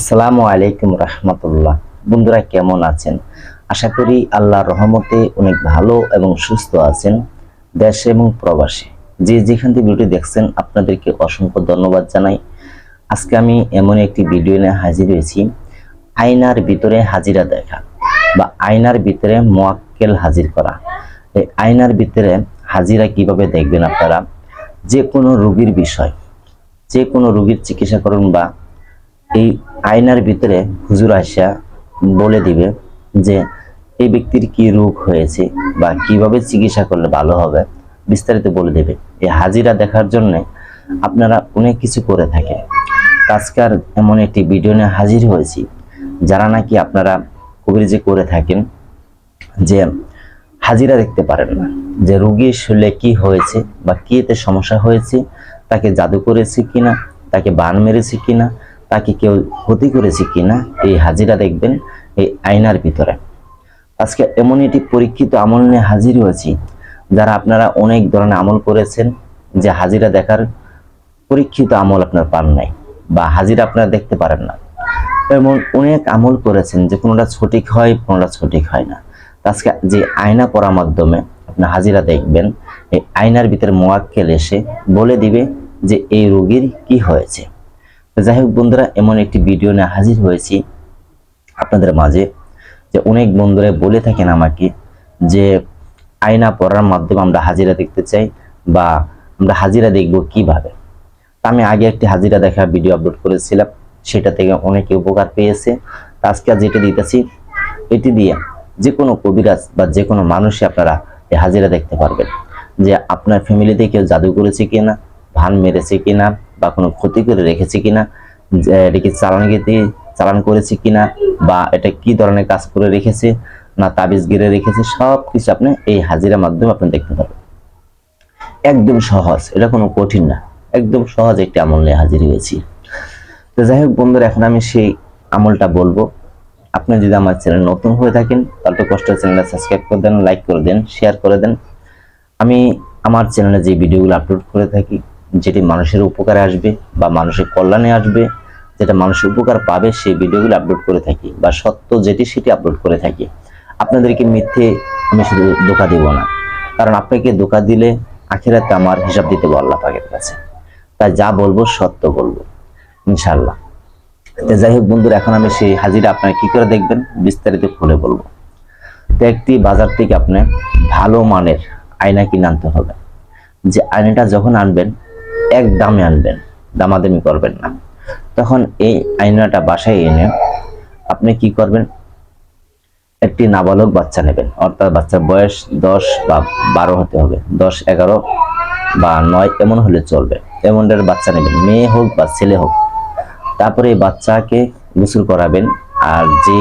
আসসালামু আলাইকুম রহমতুল্লাহ। বন্ধুরা, কেমন আছেন? আশা করি আল্লাহর রহমতে অনেক ভালো এবং সুস্থ আছেন দেশে এবং প্রবাসে। যে যেখান থেকে ভিডিওটি দেখছেন, আপনাদেরকে অসংখ্য ধন্যবাদ জানাই। আজকে আমি এমন একটি ভিডিও নিয়ে হাজির হয়েছি। আয়নার ভিতরে হাজিরা দেখা বা আয়নার ভিতরে মোয়াক্কেল হাজির করা। এই আয়নার ভিতরে হাজিরা কীভাবে দেখবেন আপনারা? যে কোনো রোগীর বিষয় যে কোনো রোগীর চিকিৎসা করুন বা এই আয়নার ভিতরে হুজুর আসা বলে দিবে যে, এই ব্যক্তির কি রোগ হয়েছে বা কীভাবে চিকিৎসা করলে ভালো হবে? বিস্তারিত বলে দেবে। এই হাজিরা দেখার জন্য আপনারা অনেক কিছু করে থাকেন। আজকার এমন একটি ভিডিও নিয়ে হাজির হয়েছি, যারা নাকি আপনারা কবিরাজি করে থাকেন যে হাজিরা দেখতে পারেন না, যে রুগীর শরীরে কি হয়েছে বা কি এতে সমস্যা হয়েছে, তাকে জাদু করেছে কিনা, তাকে বান মেরেছে কিনা তাকে কেউ ক্ষতি করেছে কিনা, এই হাজিরা দেখবেন এই আয়নার ভিতরে। আজকে এমন একটি পরীক্ষিত আমল নিয়ে হাজির হয়েছি, যারা আপনারা অনেক ধরনের আমল করেছেন যে হাজিরা দেখার পরীক্ষিত আমল আপনার পান নাই বা হাজিরা আপনারা দেখতে পারেন না। এমন অনেক আমল করেছেন যে কোনোটা সঠিক হয়, কোনোটা সঠিক হয় না। আজকে যে আয়না পড়ার মাধ্যমে আপনি হাজিরা দেখবেন, এই আয়নার ভিতরে মোয়াক্কেল এসে বলে দিবে যে এই রোগীর কি হয়েছে। যাই হোক বন্ধুরা, এমন একটি ভিডিও নিয়ে হাজির হয়েছি আপনাদের মাঝে যে অনেক বন্ধুরা বলে থাকেন আমাকে যে আয়না পড়ার মাধ্যমে আমরা হাজিরা দেখতে চাই বা আমরা হাজিরা দেখব কীভাবে। আমি আগে একটি হাজিরা দেখার ভিডিও আপলোড করেছিলাম, সেটা থেকে অনেকে উপকার পেয়েছে। আজকে যেটা দিতেছি, এটি দিয়ে যে কোনো কবিরাজ বা যে কোনো মানুষই আপনারা এই হাজিরা দেখতে পারবেন যে আপনার ফ্যামিলিতে কেউ জাদু করেছে কিনা, ভান মেরেছে কিনা বা কোনো ক্ষতি করে রেখেছে কিনা এটা কি চালান গেতে চালান করেছে কিনা বা এটা কি ধরনের কাজ করে রেখেছে না তাবিজ গিরে রেখেছে, সব কিছু আপনি এই হাজিরার মাধ্যমে আপনি দেখতে পারবেন। একদম সহজ, এটা কোনো কঠিন না, একদম সহজ একটি আমল নিয়ে হাজির হয়েছি। তো যাই হোক বন্ধুরা, এখন আমি সেই আমলটা বলব। আপনি যদি আমার চ্যানেল নতুন হয়ে থাকেন, তাহলে কষ্ট চ্যানেলটা সাবস্ক্রাইব করে দেন লাইক করে দেন শেয়ার করে দেন। আমি আমার চ্যানেলে যে ভিডিওগুলো আপলোড করে থাকি যেটি মানুষের উপকারে আসবে বা মানুষের কল্যাণে আসবে, যেটা মানুষের উপকার পাবে, সেই ভিডিওগুলো আপলোড করে থাকি বা সত্য যেটি সেটি আপলোড করে থাকি। আপনাদেরকে মিথ্যে আমি শুধু ধোকা দিব না। কারণ আপনাকে ধোকা দিলে আখেরাতে আমার হিসাব দিতে আল্লাহ পাকের কাছে। তাই যা বলব সত্য বলব ইনশাল্লাহ তো যাই হোক বন্ধুরা, এখন আমি সেই হাজিরা আপনারা কি করে দেখবেন? বিস্তারিত খুলে বলব। তো একটি বাজার থেকে আপনি ভালো মানের আয়না কিনে আনতে হবে। যে আয়নাটা যখন আনবেন এক দামে আনবেন, দামাদামি করবেন না। তখন এই আয়নাটা বাসায় এনে আপনি কি করবেন? একটি নাবালক বাচ্চা নেবেন, অর্থাৎ বাচ্চার বয়স দশ বা বারো হতে হবে, দশ, এগারো বা নয়, এমন হলে চলবে। এমন এমনটার বাচ্চা নেবেন, মেয়ে হোক বা ছেলে হোক। তারপরে এই বাচ্চাকে গোসল করাবেন, আর যে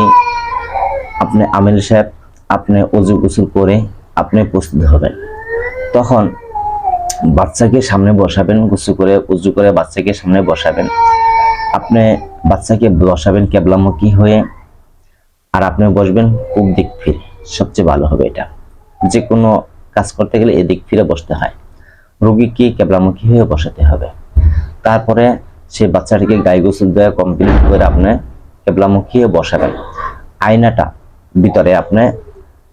আপনি আমিল সাহেব, আপনি অজু গোসল করে আপনি প্রস্তুত হবেন। তখন বাচ্চাকে সামনে বসাবেন গোসল করে উজু করে বাচ্চাকে সামনে বসাবেন। আপনি বাচ্চাকে বসাবেন কেবলামুখী হয়ে, আর আপনি বসবেন পূব দিক ফিরে। সবচেয়ে ভালো হবে এটা। যে কোনো কাজ করতে গেলে এদিক ফিরে বসতে হয়। রোগীকে কেবলামুখী হয়ে বসাতে হবে। তারপরে সে বাচ্চাটিকে গায়ে গোসল দেওয়া কমপ্লিট করে আপনি কেবলামুখী হয়ে বসাবেন। আয়নাটা ভিতরে আপনি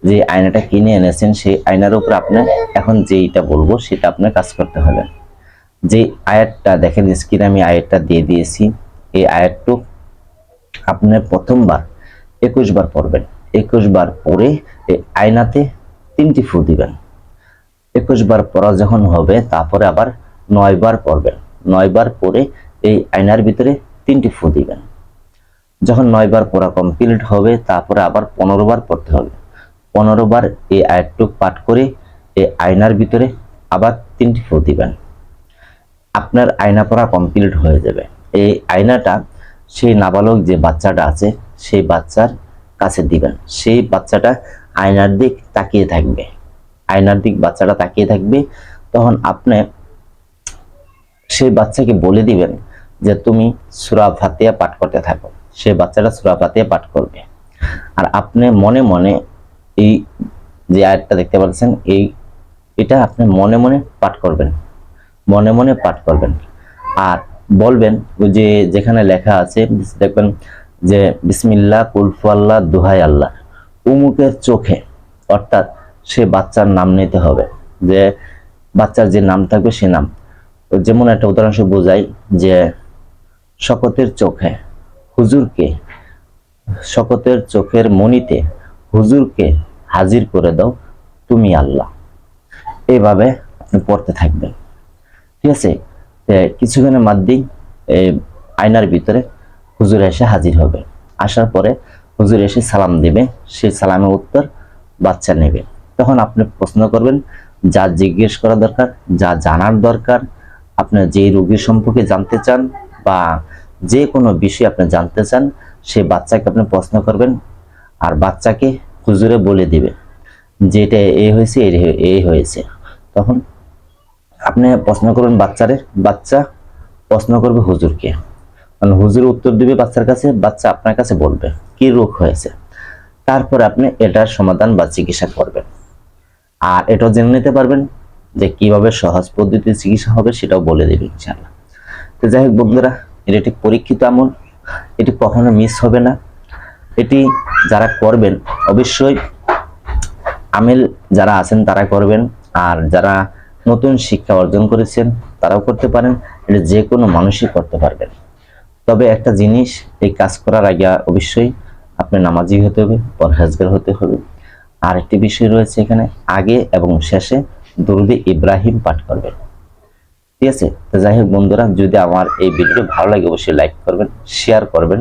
যে আয়নাটা কিনে এনেছেন, সেই আয়নার উপর আপনি এখন যেইটা বলব, সেটা আপনার কাজ করতে হবে। যে আয়াতটা দেখেন, স্ক্রিনে আমি আয়াতটা দিয়ে দিয়েছি। এই আয়াতটু আপনি প্রথমবার একুশ বার পড়বেন। একুশ বার পরে এই আয়নাতে তিনটি ফু দিবেন। একুশ বার পড়া যখন হবে, তারপরে আবার নয় বার পড়বেন। নয় বার পরে এই আয়নার ভিতরে তিনটি ফু দিবেন। যখন নয় বার পড়া কমপ্লিট হবে, তারপরে আবার পনেরো বার পড়তে হবে। পনেরো বার এই আয়াতটুক পাঠ করে এই আয়নার ভিতরে আবার তিনটি ফু দিবেন। আপনার আয়না পড়া কমপ্লিট হয়ে যাবে। এই আয়নাটা সেই নাবালক যে বাচ্চাটা আছে, সেই বাচ্চার কাছে দিবেন। সেই বাচ্চাটা আয়নার দিক তাকিয়ে থাকবে। আয়নার দিক বাচ্চাটা তাকিয়ে থাকবে, তখন আপনি সেই বাচ্চাকে বলে দিবেন যে তুমি সুরা ফাতিয়া পাঠ করতে থাকো। সেই বাচ্চাটা সুরা ফাতিয়া পাঠ করবে। আর আপনি মনে মনে এই যে আয়াতটা দেখতে পাচ্ছেন, এই এটা আপনি মনে মনে পাঠ করবেন। মনে মনে পাঠ করবেন। আর বলবেন ওই যে যেখানে লেখা আছে, দেখবেন যে বিসমিল্লাহ কুলফাল্লাহ দুহাই আল্লাহ। উমুকের চোখে, অর্থাৎ সে বাচ্চার নাম নিতে হবে। যে বাচ্চার যে নাম থাকবে সে নাম। যেমন একটা উদাহরণস্বরূপ বোঝাই যে শকতের চোখে হুজুরকে শকতের চোখের মনিতে হুজুরকে হাজির করে দাও, তুমি আল্লাহ। এইভাবে আপনি পড়তে থাকবেন। ঠিক আছে? কিছুক্ষণের মধ্যেই এই আয়নার ভিতরে হুজুর এসে হাজির হবে। আসার পরে হুজুর এসে সালাম দিবে সেই সালামের উত্তর বাচ্চা নেবে। তখন আপনি প্রশ্ন করবেন, যা জিজ্ঞেস করা দরকার, যা জানার দরকার আপনার যে রোগীর সম্পর্কে জানতে চান বা যে কোনো বিষয় আপনি জানতে চান, সে বাচ্চাকে আপনি প্রশ্ন করবেন আর বাচ্চাকে হুজুরে বলে দিবে যে এটা এ হয়েছে হয়ে- হয়েছে। তখন আপনি প্রশ্ন করবেন বাচ্চারে, বাচ্চা প্রশ্ন করবে হুজুরকে। মানে হুজুর উত্তর দিবে বাচ্চার কাছে, বাচ্চা আপনার কাছে বলবে কি রোগ হয়েছে। তারপর আপনি এটার সমাধান বা চিকিৎসা করবেন। আর এটাও জেনে নিতে পারবেন যে কীভাবে সহজ পদ্ধতিতে চিকিৎসা হবে সেটাও বলে দেবে ইনশাআল্লাহ। তো যাই হোক বন্ধুরা, এটা একটি পরীক্ষিত আমল। এটি কখনো মিস হবে না। এটি যারা করবেন, অবশ্যই আমেল যারা আছেন তারা করবেন। আর যারা নতুন শিক্ষা অর্জন করেছেন, তারাও করতে পারেন। এটা যে কোনো মানুষই করতে পারবেন। তবে একটা জিনিস, এই কাজ করার আগে অবশ্যই আপনি নামাজি হতে হবে, পরহেজগার হতে হবে। আর একটি বিষয় রয়েছে এখানে, আগে এবং শেষে দরুদে ইব্রাহিম পাঠ করবেন। ঠিক আছে? তো যাই হোক বন্ধুরা, যদি আমার এই ভিডিও ভালো লাগে, অবশ্যই লাইক করবেন শেয়ার করবেন।